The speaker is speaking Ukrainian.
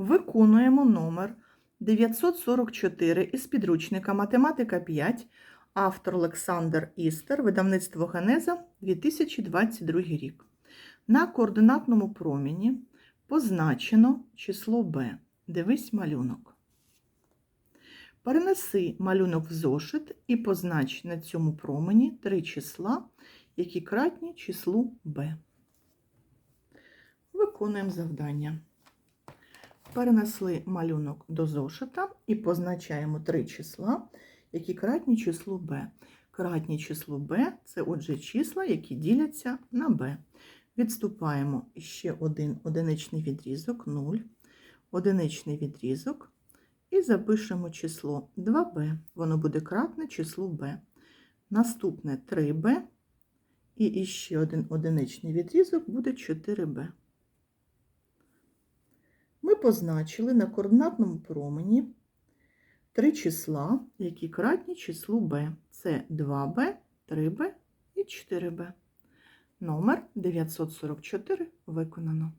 Виконуємо номер 944 із підручника Математика 5, автор Олександр Істер, видавництво Генеза 2022 рік. На координатному проміні позначено число b. Дивись малюнок. Перенеси малюнок в зошит і познач на цьому промені три числа, які кратні числу b. Виконуємо завдання. Перенесли малюнок до зошита і позначаємо три числа, які кратні числу b. Кратні числу b – це отже числа, які діляться на b. Відступаємо ще один одиничний відрізок 0, одиничний відрізок і запишемо число 2b. Воно буде кратне числу b. Наступне 3b і іще один одиничний відрізок буде 4b. Ми позначили на координатному промені три числа, які кратні числу b. Це 2b, 3b і 4b. Номер 944 виконано.